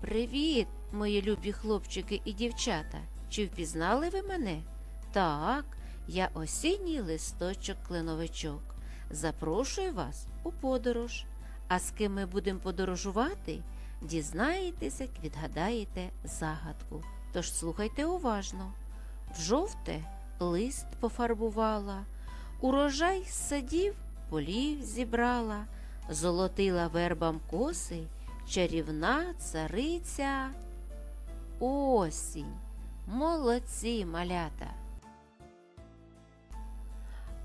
Привіт, мої любі хлопчики і дівчата. Чи впізнали ви мене? Так, я осінній листочок клиновичок. Запрошую вас у подорож. А з ким ми будемо подорожувати, дізнаєтеся, відгадаєте загадку. Тож слухайте уважно. В жовте лист пофарбувала, урожай з садів полів зібрала, золотила вербам коси, чарівна цариця. Осінь. Молодці малята.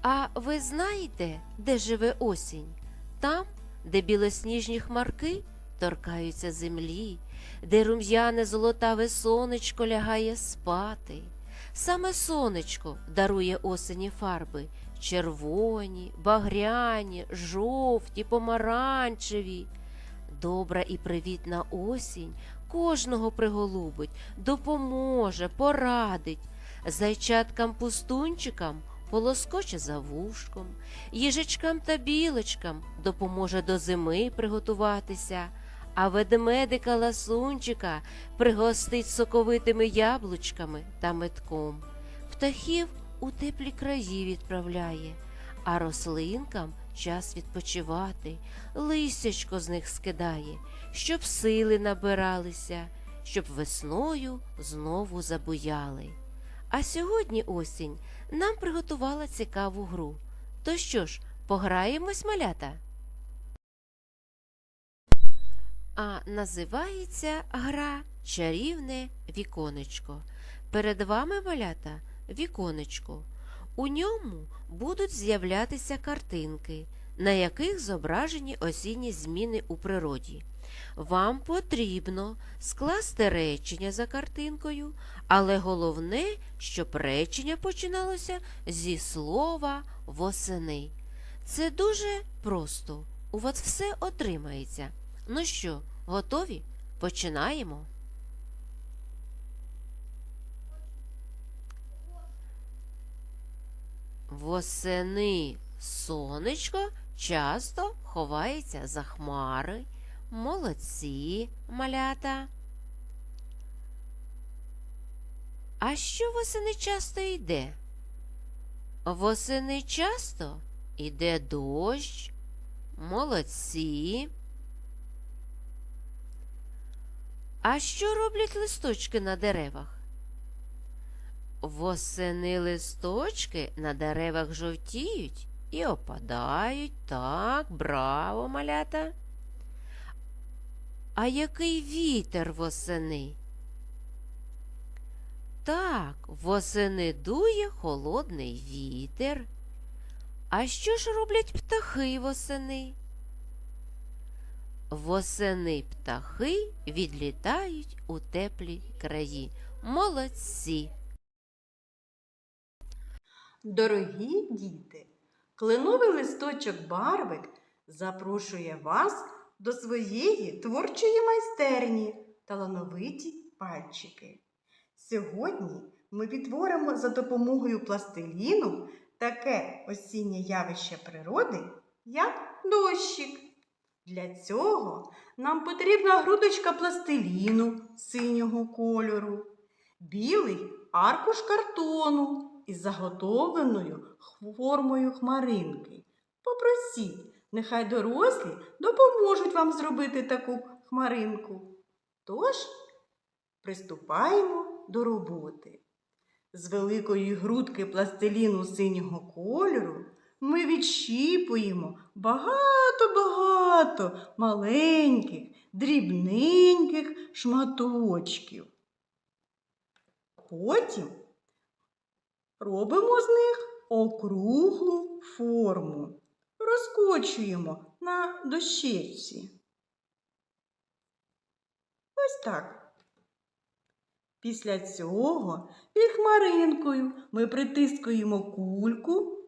А ви знаєте, де живе осінь? Там, де білосніжні хмарки торкаються землі, де рум'яне золотаве сонечко лягає спати. Саме сонечко дарує осені фарби червоні, багряні, жовті, помаранчеві. Добра і привітна осінь кожного приголубить, допоможе, порадить. Зайчаткам-пустунчикам полоскоче за вушком, їжачкам та білочкам допоможе до зими приготуватися, а ведмедика ласунчика пригостить соковитими яблучками та метком. Птахів у теплі краї відправляє, а рослинкам час відпочивати, листячко з них скидає, щоб сили набиралися, щоб весною знову забуяли. А сьогодні осінь нам приготувала цікаву гру. То що ж, пограємось, малята? А називається гра Чарівне віконечко. Перед вами, малята, віконечко. У ньому будуть з'являтися картинки, на яких зображені осінні зміни у природі. Вам потрібно скласти речення за картинкою, але головне, щоб речення починалося зі слова восени. Це дуже просто. У вас все отримається. Ну що, готові? Починаємо. Восени сонечко часто ховається за хмари. Молодці, малята. А що восени часто йде? Восени часто йде дощ. Молодці. А що роблять листочки на деревах? Восени листочки на деревах жовтіють і опадають. Так, браво, малята. А який вітер восени? Так, восени дує холодний вітер. А що ж роблять птахи восени? Восени птахи відлітають у теплі краї. Молодці! Дорогі діти, кленовий листочок Барвик запрошує вас до своєї творчої майстерні талановиті пальчики. Сьогодні ми відтворимо за допомогою пластиліну таке осіннє явище природи, як дощик. Для цього нам потрібна грудочка пластиліну синього кольору, білий аркуш картону із заготовленою формою хмаринки. Попросіть, нехай дорослі допоможуть вам зробити таку хмаринку. Тож, приступаємо до роботи. З великої грудки пластиліну синього кольору ми відщіпуємо багато-багато маленьких, дрібненьких шматочків. Потім робимо з них округлу форму, розкочуємо на дощечці. Ось так. Після цього під ми притискуємо кульку,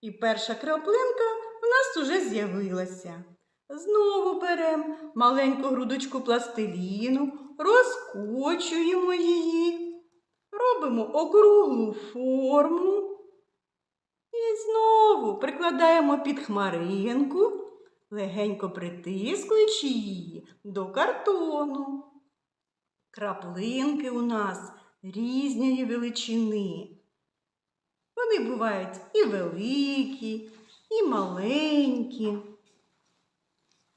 і перша краплинка в нас уже з'явилася. Знову беремо маленьку грудочку пластиліну, розкочуємо її, робимо округлу форму і знову прикладаємо під хмаринку, легенько притискуючи її до картону. Краплинки у нас різної величини. Вони бувають і великі, і маленькі.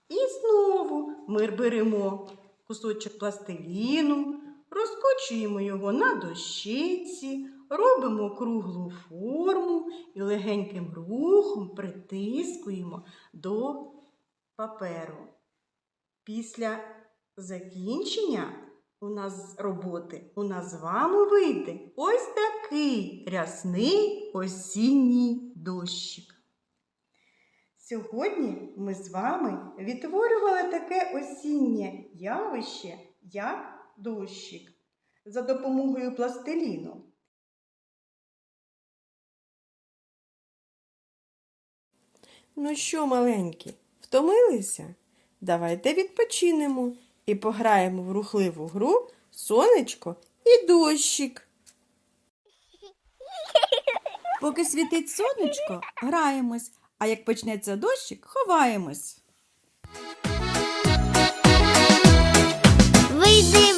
І знову ми беремо кусочок пластиліну, розкочуємо його на дощиці, робимо круглу форму і легеньким рухом притискуємо до паперу. Після закінчення у нас роботи у нас з вами вийде ось такий рясний осінній дощик. Сьогодні ми з вами відтворювали таке осіннє явище, як дощик, за допомогою пластиліну. Ну що, маленькі, втомилися? Давайте відпочинемо і пограємо в рухливу гру сонечко і дощик. Поки світить сонечко, граємось, а як почнеться дощик, ховаємось. Вийди,